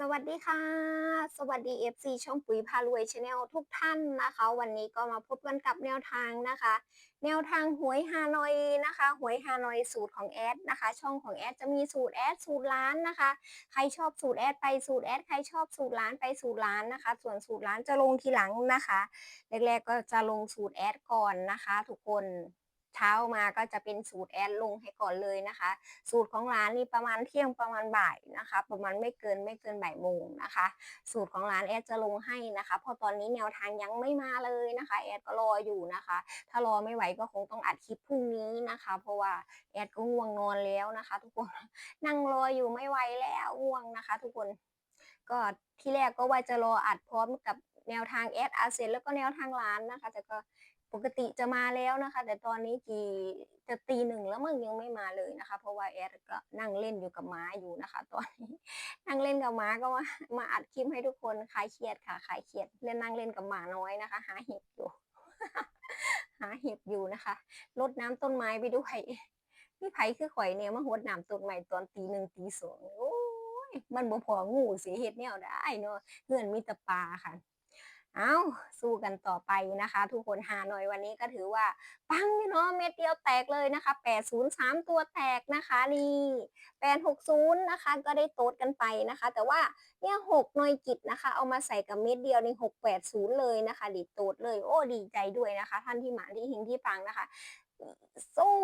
สวัสดีค่ะ สวัสดี FC ช่องปุ๋ยพารวยชาแนลทุกท่านนะคะ วันนี้ก็มาพบกันกับแนวทางนะคะ แนวทางหวยฮานอยนะคะหวยฮานอยสูตรของแอดนะคะ ช่องของแอดจะมีสูตรแอดสูตรล้านนะคะ ใครชอบสูตรแอดไปสูตรแอดใครชอบสูตรล้านไปสูตรล้านนะคะ ส่วนสูตรล้านจะลงทีหลังนะคะแรกๆก็จะลงสูตรแอดก่อนนะคะ ทุกคน เช้ามาก็จะเป็นสูตรแอดลงให้ก่อนเลยนะคะ สูตรของร้านนี่ประมาณเที่ยงประมาณบ่ายนะคะ ประมาณไม่เกินไม่เกินบ่ายโมงนะคะ สูตรของร้านแอดจะลงให้นะคะเพราะตอนนี้แนวทางยังไม่มาเลยนะคะแอดก็รออยู่นะคะ ถ้ารอไม่ไหวก็คงต้องอัดคลิปพรุ่งนี้นะคะ เพราะว่าแอดก็ง่วงนอนแล้วนะคะ ทุกคนนั่งรออยู่ไม่ไหวแล้วง่วงนะคะ ทุกคนก็ที่แรกก็ว่าจะรออัดพร้อมกับแนวทางแอดอาเซนแล้วก็แนวทางร้านนะคะ แต่ก็ ปกติจะมาแล้วนะคะ แต่ตอนนี้กี่จะตีหนึ่งแล้วมึงยังไม่มาเลยนะคะ เพราะว่าแอดก็นั่งเล่นอยู่กับม้าอยู่นะคะ ตอนนี้นั่งเล่นกับม้าก็มามาอัดคลิปให้ทุกคนคลายเครียดค่ะคลายเครียดเล่นนั่งเล่นกับหมาน้อยนะคะ หาเห็บอยู่ หาเห็บอยู่นะคะรดน้ำต้นไม้ไปด้วยพี่ไผ่คือข่อยเนี่ยมาหดน้ำต้นไม้ตอนตีหนึ่งตีสองโอ้ยมันบ่พองูสิเฮ็ดแนวได้เนาะเพื่อนมีแต่ปลาค่ะ เอาสู้กันต่อไปนะคะ ทุกคนหาหน่อยวันนี้ก็ถือว่า ปังเนาะเม็ดเดียวแตกเลยนะคะ 803 ตัวแตกนะคะนี่860 นะคะ ก็ได้โต๊ดกันไปนะคะ แต่ว่าเนี่ย6หน่วยกิจนะคะ เอามาใส่กับเม็ดเดียวนี่680 เลยนะคะดีโต๊ดเลยโอ้ดีใจด้วยนะคะ ท่านที่หมาที่หิงที่ปังนะคะ สู้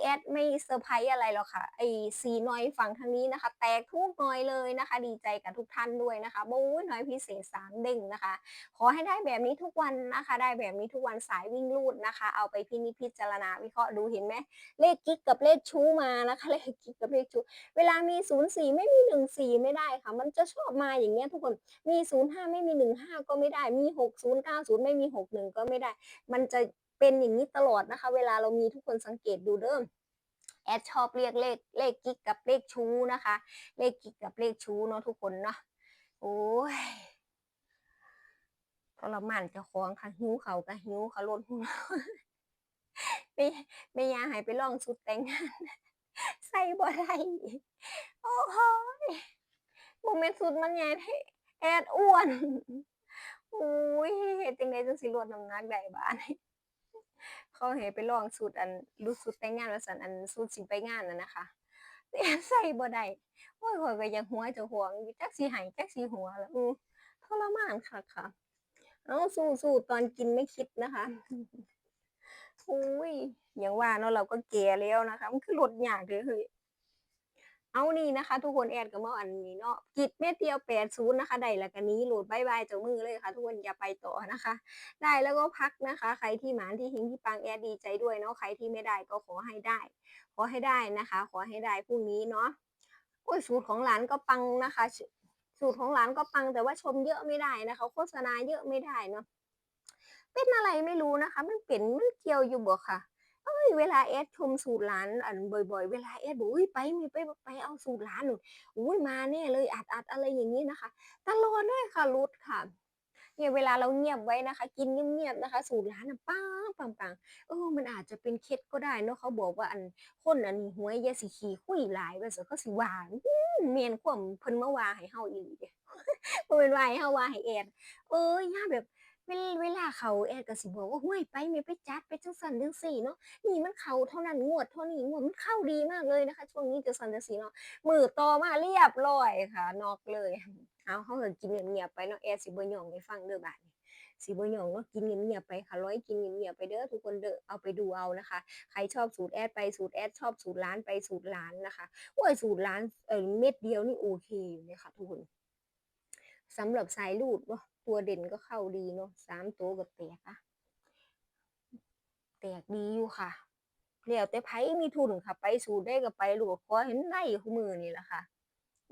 แอดไม่เซอร์ไพรส์อะไรหรอกค่ะไอ้สีน้อยฝั่งทางนี้นะคะ แตกทุกน้อยเลยนะคะ ดีใจกับทุกท่านด้วยนะคะโบ้ยน้อยพิเศษสามเด้งนะคะ ขอให้ได้แบบนี้ทุกวันนะคะ ได้แบบนี้ทุกวันสายวิ่งรูดนะคะ เอาไปพินิจพิจารณาวิเคราะห์ดูเห็นไหมเลขกิ๊กกับเลขชู้มานะคะเลขกิ๊กกับเลขชู้เวลามีศูนย์สี่ไม่มีหนึ่งสี่ไม่ได้ค่ะ มันจะชอบมาอย่างเงี้ยทุกคนมีศูนย์ห้าไม่มีหนึ่งห้าก็ไม่ได้มีหกศูนย์เก้าศูนย์ไม่มีหกหนึ่งก็ไม่ได้ มันจะ เป็นอย่างนี้ตลอดนะคะ เวลาเรามีทุกคนสังเกตดูเด้อแอดชอบเรียกเลขเลขกิ๊กกับเลขชู้นะคะ เลขกิ๊กกับเลขชู้เนาะทุกคนเนาะโอ้ยทรมานจะคล้องค่ะหิ้วเขาก็หิ้วเขาลดหัวไม่ไม่ยากให้ไปลองสุดแต่งงานใส่บ่ได้โอ้โหโมเมนต์สุดมันใหญ่ให้แอดอ้วนอุ้ยเฮ็ดจังไดจังสิลดน้ำหนักได้บ้าน เขาให้ไปลองสูตรอันรูดสูตรแต่งงานว่าซั่นอันสูตรสิไปงานน่ะนะคะแต่ใส่บ่ได้โอ้ยข้อยก็อยากหัวเจ้าของอยู่จักสิให้จักสิหัวล่ะอือทรมานคักค่ะ เอ้าสู้ๆตอนกินไม่คิดนะคะอุ้ยอย่างว่าเนาะเราก็แก่แล้วนะคะ มันคือลดยากเด้อเฮ้ย เอานี่นะคะ ทุกคนแอดก็มาอันนี้เนาะกิจเม็ดเดียว80นะคะได้แล้วก็นี้โหลดบายบายเจ้ามือเลยค่ะ ทุกคนอย่าไปต่อนะคะ ได้แล้วก็พักนะคะ ใครที่หมานที่หิงที่ปังแอดดีใจด้วยเนาะใครที่ไม่ได้ก็ขอให้ได้ ขอให้ได้นะคะ ขอให้ได้พรุ่งนี้เนาะโอ้ยสูตรของหลานก็ปังนะคะ สูตรของหลานก็ปังแต่ว่าชมเยอะไม่ได้นะคะ โฆษณาเยอะไม่ได้เนาะเป็นอะไรไม่รู้นะคะ มันเป็นมันเกี่ยวอยู่บ่ค่ะ ยเวลาแอดชมสูตรร้านอันบ่อย ๆ เวลาแอดบอกอุ้ยไปมีไปไปเอาสูตรร้านหนูอุ้ยมาแน่เลยอัดอัดอะไรอย่างนี้นะคะตลอดเลยค่ะรุดค่ะเนี่ยเวลาเราเงียบไว้นะคะ กินเงียบๆนะคะ สูตรร้านน่ะปังปังปังเออมันอาจจะเป็นเคล็ดก็ได้เนาะเขาบอกว่าอันคนอันนี้หวยยาสิขี้คุยหลายว่าซั่นเขาสิว่าอื้อแม่นควมเพิ่นมาว่าให้เฮาอีหลีเด้บ่นว่าให้เฮาว่าให้แอดเออย่าแบบ เวลเวลาเขาแอดก็สิบอกว่าห้วยไปแม่ไปจัดไปจังซั่นจังซี้เนาะนี่มันเข้าเท่านั้นงวดเท่านี้งวดมันเข้าดีมากเลยนะคะ ช่วงนี้จังซั่นจังซี้เนาะมือต่อมาเรียบร้อยค่ะ นอกเลยเอาเฮาก็กินเงียบๆไปเนาะแอดสิบ่ยองให้ฟังเด้อบัดนี้สิบ่ย่องเนาะกินเงียบๆไปค่ะร้อยกินเงียบๆไปเด้อทุกคนเด้อเอาไปดูเอานะคะ ใครชอบสูตรแอดไปสูตรแอดชอบสูตรร้านไปสูตรร้านนะคะโอ้ยสูตรร้านเออเม็ดเดียวนี่โอเคอยู่เลยค่ะทุกคนสำหรับสายรูดเนาะ ตัวเด่นก็เข้าดีเนาะสามตัวก็แตกอะแตกดีอยู่ค่ะแล้วแต่ไผมีทุนค่ะ ไปสูตรได้ก็ไปโหลดขอเห็นได้คู่มือนี่แหละค่ะ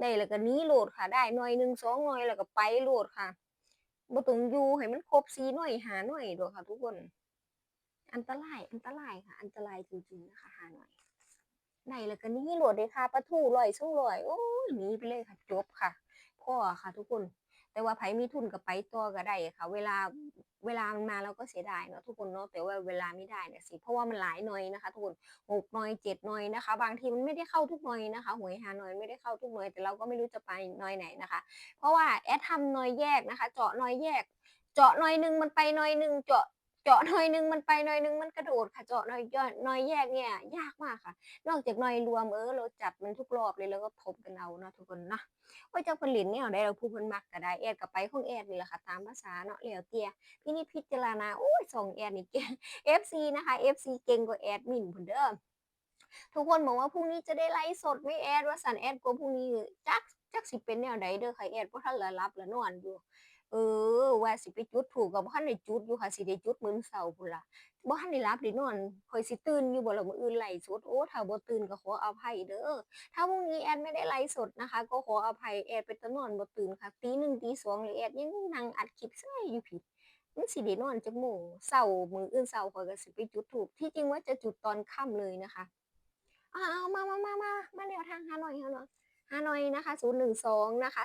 ได้แล้วก็นี้โหลดค่ะ ได้หน่อยหนึ่งสองหน่อยแล้วก็ไปโหลดค่ะบ่ต้องอยู่ให้มันครบสี่หน่อยหาหน่อยดอกค่ะ ทุกคน อันตรายอันตรายค่ะ อันตรายจริงๆนะคะหาหน่อยได้แล้วก็นี้โหลดเลยค่ะปลาทูร้อยสองร้อยโอ้ยหนีไปเลยค่ะจบค่ะพ่อค่ะ ทุกคน แต่ว่าไผมีทุนก็ไปต่อก็ได้ค่ะ เวลาเวลามันมาเราก็เสียดายเนาะทุกคนเนาะแต่ว่าเวลาไม่ได้เนี่ยสิเพราะว่ามันหลายหน่อยนะคะ ทุกคนหกหน่อยเจ็ดหน่อยนะคะ บางทีมันไม่ได้เข้าทุกหน่อยนะคะหวยหาหน่อยไม่ได้เข้าทุกหน่อยแต่เราก็ไม่รู้จะไปหน่อยไหนนะคะ เพราะว่าแอดทำหน่อยแยกนะคะ เจาะหน่อยแยก เจาะหน่อยหนึ่งมันไปหน่อยหนึ่งเจาะ เจาะหน่อยหนึ่งมันไปหน่อยหนึ่งมันกระโดดค่ะเจาะหน่อยย่อยหน่อยแยกเนี่ย ยากมากค่ะ นอกจากหน่อยรวมเออเราจัดมันทุกรอบเลยแล้วก็ทบกันเอาเนาะทุกคนเนาะว่าเจ้าคนหลินเนี่ยอาได้เราผู้คนมักก็ได้แอดกับไปของแอดนี่แหละค่ะ ตามภาษาเนาะเหลียวเตียพี่นี่พิจารณาโอ้ยส่งแอดนี่เก่ง FC นะคะ FC เก่งกว่าแอดมินพุ่นเด้อทุกคนบอกว่าพรุ่งนี้จะได้ไลฟ์สดไม่แอดว่าสันแอดกลัวพรุ่งนี้จักจักสิเป็นแนวใดเด้อค่ะแอดเพราะท่านละรับละนอนอยู่ เออ ว่าสิไปจุดถูกกับบ่ทันได้จุดอยู่ค่ะสิได้จุดมื้อเช้าพุ่นล่ะบ่ทันได้รับได้นอนข่อยสิตื่นอยู่บ่ล่ะมื้ออื่นไลฟ์สดโอ้ถ้าบ่ตื่นก็ขออภัยเด้อถ้าพรุ่งนี้แอดไม่ได้ไลฟ์สดนะคะ ก็ขออภัยแอดไปต่นอนบ่ตื่นค่ะตีหนึ่งตีสองเลยแอดยังนั่งอัดคลิปเซ้ยอยู่ผิดมันสิได้นอนจักโมงเช้ามื้ออื่นเช้าข่อยก็สิไปจุดธูปที่จริงว่าจะจุดตอนค่ำเลยนะคะอ้าวๆมาๆๆๆมาแนวทางหาหน่อยหาหน่อย หาน่อยนะคะ012นะคะ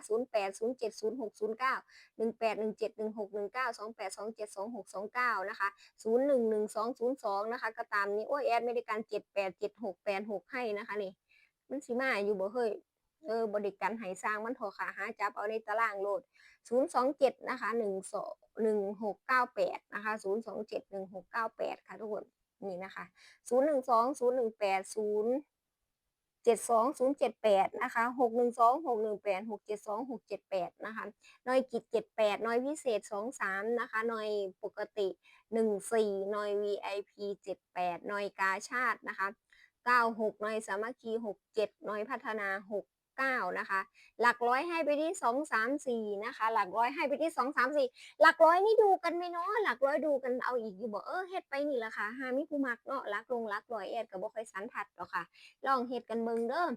08070609หนึ่งแปดหนึ่งเจ็ดหนึ่งหกหนึ่งเก้าสองแปดสองเจ็ดสองหกสองเก้านะคะศูนย์หนึ่งหนึ่งสองศูนย์สองนะคะก็ตามนี้โอ้ยแอดไม่ได้การเจ็ดแปดเจ็ดหกแปดหกให้นะคะนี่มันสิมาอยู่บ่เฮ้ยเออบริการให้สร้างมันโทรขาหาจับเอาในตารางโหลดศูนย์สองเจ็ดนะคะหนึ่งสหนึ่งหกเก้าแปดนะคะศูนย์สองเจ็ดหนึ่งหกเก้าแปดค่ะทุกคน นี่นะคะศูนย์ เจ็ดสองศูนย์เจ็ดแปดนะคะหกหนึ่งสองหกหนึ่งแปดหกเจ็ดสองหกเจ็ดแปดนะคะน่วยกิจเจ็ดแปดน่วยพิเศษสองสามนะคะน่วยปกติหนึ่งสี่หน่วย VIP เจ็ดแปดน่วยกาชาตินะคะเก้าหกน่วยสามัคคีหกเจ็ดน่วยพัฒนาหก 9นะคะ หลักร้อยให้ไปที่สองสามสี่นะคะ หลักร้อยให้ไปที่สองสามสี่หลักร้อยนี่ดูกันไหมเนาะหลักร้อยดูกันเอาอีกอยู่บอกเออเฮ็ดไปนี่ละค่ะหามิผู้มักเนาะหลักลงหลักร้อยแอดกับบ่ค่อยสันทัดหรอกค่ะ ลองเฮ็ดกันเบิ่งเด้อ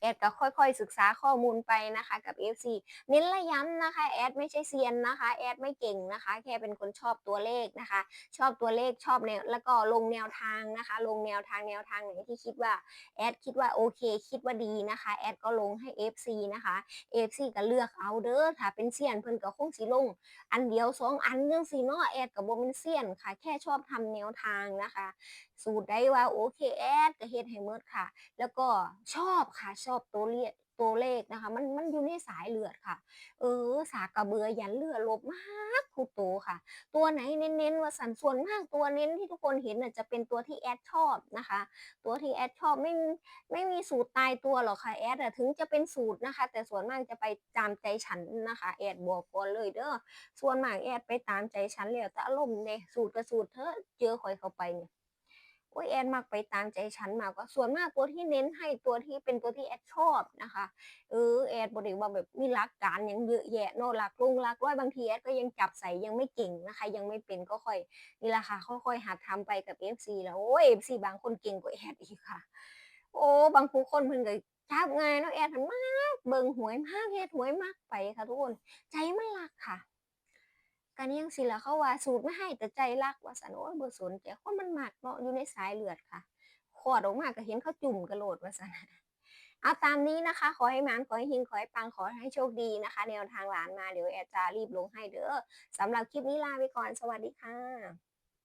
แอดก็ค่อยๆ ศึกษาข้อมูลไปนะคะกับ FC เน้นระย้ำนะคะแอดไม่ใช่เซียนนะคะแอดไม่เก่งนะคะ แค่เป็นคนชอบตัวเลขนะคะ ชอบตัวเลขชอบแนวแล้วก็ลงแนวทางนะคะ ลงแนวทางแนวทางไหนที่คิดว่าแอดคิดว่าโอเค คิดว่าดีนะคะแอดก็ลงให้ FC นะคะ FC ก็เลือกเอาเด้อถ้าเป็นเซียนเพิ่นก็คงสิลง อันเดียวสองอันจังซี่เนาะแอดก็บ่แม่นเซียนค่ะ แค่ชอบทำแนวทางนะคะ สูตรได้ว่าโอเคแอดก็เฮ็ดให้หมดค่ะ แล้วก็ชอบค่ะชอบตัวเลขตัวเลขนะคะ มันมันอยู่ในสายเลือดค่ะ เออ สากกระเบือยันเลือดลบมากคูโตวค่ะ ตัวไหนเน้นๆว่าสันส่วนมากตัวเน้นที่ทุกคนเห็นน่ะจะเป็นตัวที่แอดชอบนะคะ ตัวที่แอดชอบไม่ไม่มีสูตรตายตัวหรอกค่ะแอดอะถึงจะเป็นสูตรนะคะ แต่ส่วนมากจะไปตามใจฉันนะคะแอดบอกก่อนเลยเด้อส่วนมากแอดไปตามใจฉันแล้วแต่อารมณ์เนี่ยสูตรกับสูตรเธอะเจอข่อยเข้าไปเนี่ย โอ้ยแอนมักไปตามใจฉันมากกว่าส่วนมากตัวที่เน้นให้ตัวที่เป็นตัวที่แอดชอบนะคะเออแอดบริว่าแบบมีหลักการย่างเยอะแยะเนอะหลักลุงหลักร้อยบางทีแอดก็ยังจับใส่ยังไม่เก่งนะคะ ยังไม่เป็นก็ค่อยนี่แหละค่ะค่อยๆหัดทำไปกับ FC แล้วโอ้ย FC บางคนเก่งกว่าแอดอีกค่ะ โอ้บางผู้คนเพิ่นก็จับง่ายเนาะแอดหันมากเบิ่งหวยมากเฮ็ดหวยมากไปค่ะทุกคน ใจมันรักค่ะ กันยังสิละเขาว่าสูตรไม่ให้แต่ใจรักว่าสันโอ้ยบ่สนใจคนมันหมักเนาะอยู่ในสายเลือดค่ะขอดออกมาก็เห็นเขาจุ่มกระโหลดว่าสันเอาตามนี้นะคะ ขอให้มานขอให้หิงขอให้ปังขอให้โชคดีนะคะ แนวทางหลานมาเดี๋ยวแอดจะรีบลงให้เด้อสำหรับคลิปนี้ลาไปก่อนสวัสดีค่ะ